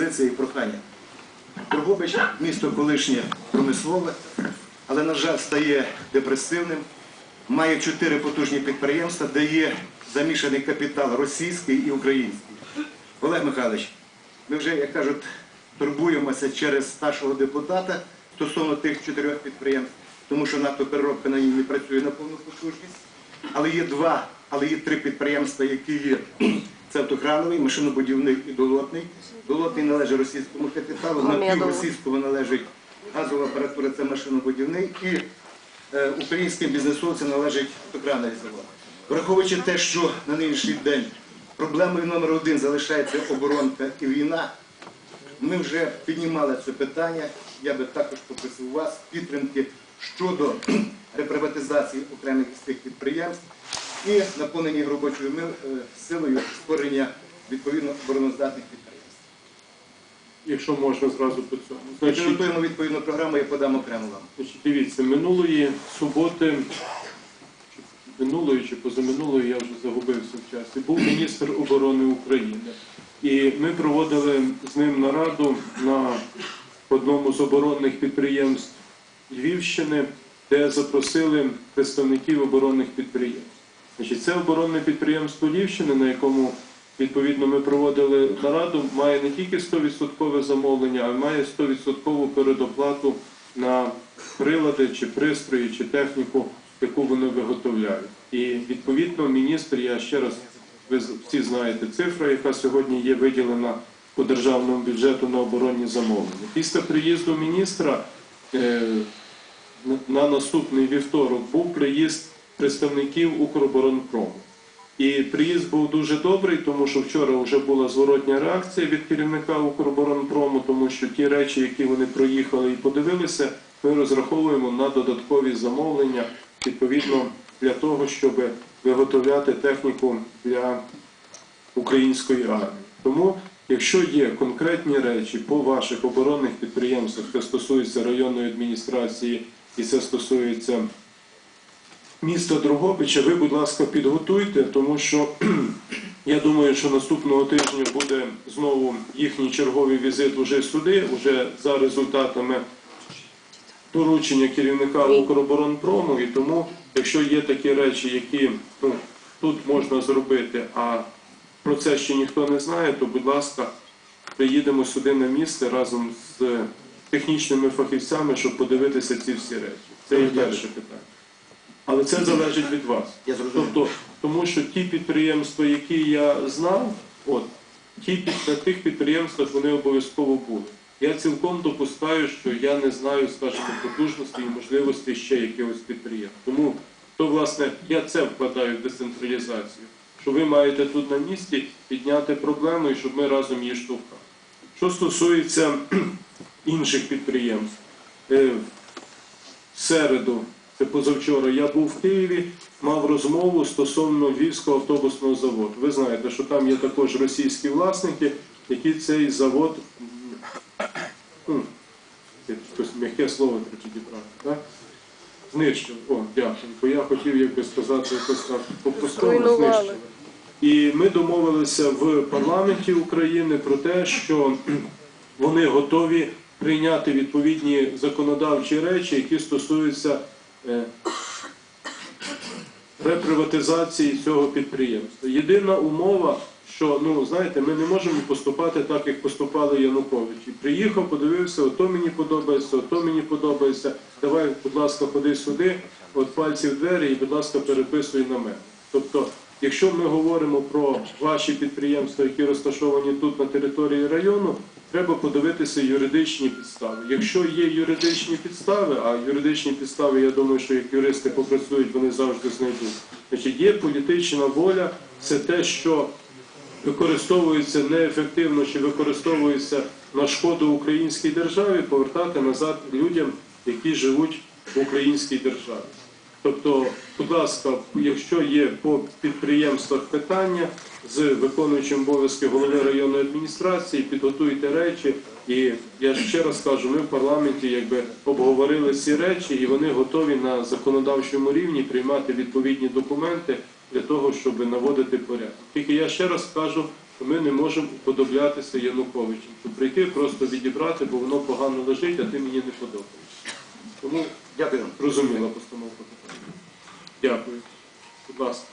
пропозиція і прохання. Дрогобич місто колишнє промислове, але, на жаль, стає депресивним. Має чотири потужні підприємства, де є замішаний капітал російський і український. Олег Михайлович, ми вже, як кажуть, турбуємося через нашого депутата стосовно тих чотирьох підприємств, тому що нафтопереробка на ній не працює на повну потужність. Але є два, але є три підприємства, які є. Це автокрановий, машинобудівний і долотний. Долотний належить російському капіталу, напівросійському належить газова апаратура, це машинобудівний. І е, українським бізнесовцям належить автокрановий завод. Враховуючи те, що на нинішній день проблемою номер один залишається оборонка і війна, ми вже піднімали це питання. Я би також попросив вас підтримки щодо реприватизації окремих з тих підприємств і наповнення їх робочою е, силою створення відповідно обороноздатних підприємств. Якщо можна зразу по цьому. Ми Значить, Підготуємо відповідну програму, я подам окремо вам. значить, дивіться, минулої суботи, чи минулої чи позаминулої, я вже загубився в часі, був міністр оборони України. І ми проводили з ним нараду на одному з оборонних підприємств Львівщини, де запросили представників оборонних підприємств. Значить, це оборонне підприємство Львівщини, на якому відповідно ми проводили нараду, має не тільки 100% замовлення, а має 100% передоплату на прилади чи пристрої, чи техніку, яку вони виготовляють. І відповідно міністр, я ще раз, ви всі знаєте цифра, яка сьогодні є виділена по державному бюджету на оборонні замовлення. Після приїзду міністра е, на наступний вівторок був приїзд представників Укроборонпрому. І приїзд був дуже добрий, тому що вчора вже була зворотня реакція від керівника Укроборонпрому, тому що ті речі, які вони проїхали і подивилися, ми розраховуємо на додаткові замовлення відповідно для того, щоб виготовляти техніку для української армії. Тому, якщо є конкретні речі по ваших оборонних підприємствах, це стосується районної адміністрації і це стосується міста Дрогобича, ви, будь ласка, підготуйте, тому що я думаю, що наступного тижня буде знову їхній черговий візит уже сюди, уже за результатами доручення керівника Укроборонпрому. І тому, якщо є такі речі, які ну, тут можна зробити, а про це ще ніхто не знає, то, будь ласка, приїдемо сюди на місце разом з технічними фахівцями, щоб подивитися ці всі речі. Це є перше питання. Але це залежить від вас. Я. Тобто, тому що ті підприємства, які я знав, от ті під на тих підприємствах вони обов'язково були. Я цілком допускаю, що я не знаю, скажімо, потужності і можливості ще якихось підприємств. Тому то, власне, я це вкладаю в децентралізацію. Що ви маєте тут на місці підняти проблему і щоб ми разом її штовхали. Що стосується інших підприємств, е, в середу, це позавчора, я був в Києві, мав розмову стосовно Львівського автобусного заводу. Ви знаєте, що там є також російські власники, які цей завод, якось м'яке слово підібрати, так? Знищили. О, дякую. Бо я хотів, як би сказати, якось так по-простому знищили. І ми домовилися в парламенті України про те, що вони готові прийняти відповідні законодавчі речі, які стосуються реприватизації цього підприємства. Єдина умова, що ну знаєте, ми не можемо поступати так, як поступали Януковичі. Приїхав, подивився, ото мені подобається, ото мені подобається. Давай, будь ласка, ходи сюди, от пальці в двері і, будь ласка, переписуй на мене. Тобто, якщо ми говоримо про ваші підприємства, які розташовані тут на території району, треба подивитися юридичні підстави. Якщо є юридичні підстави, а юридичні підстави, я думаю, що як юристи попрацюють, вони завжди знайдуть. Значить, є політична воля, це те, що використовується неефективно чи використовується на шкоду українській державі, повертати назад людям, які живуть в українській державі. Тобто, будь ласка, якщо є по підприємствах питання з виконуючим обов'язки голови районної адміністрації, підготуйте речі. І я ще раз кажу, ми в парламенті якби обговорили ці речі, і вони готові на законодавчому рівні приймати відповідні документи для того, щоб наводити порядок. Тільки я ще раз кажу, ми не можемо уподоблятися Януковичем. Прийти, просто відібрати, бо воно погано лежить, а ти мені не подобаєшся. Тому Дякую. Розуміла постановка постановку. Дякую. Будь ласка.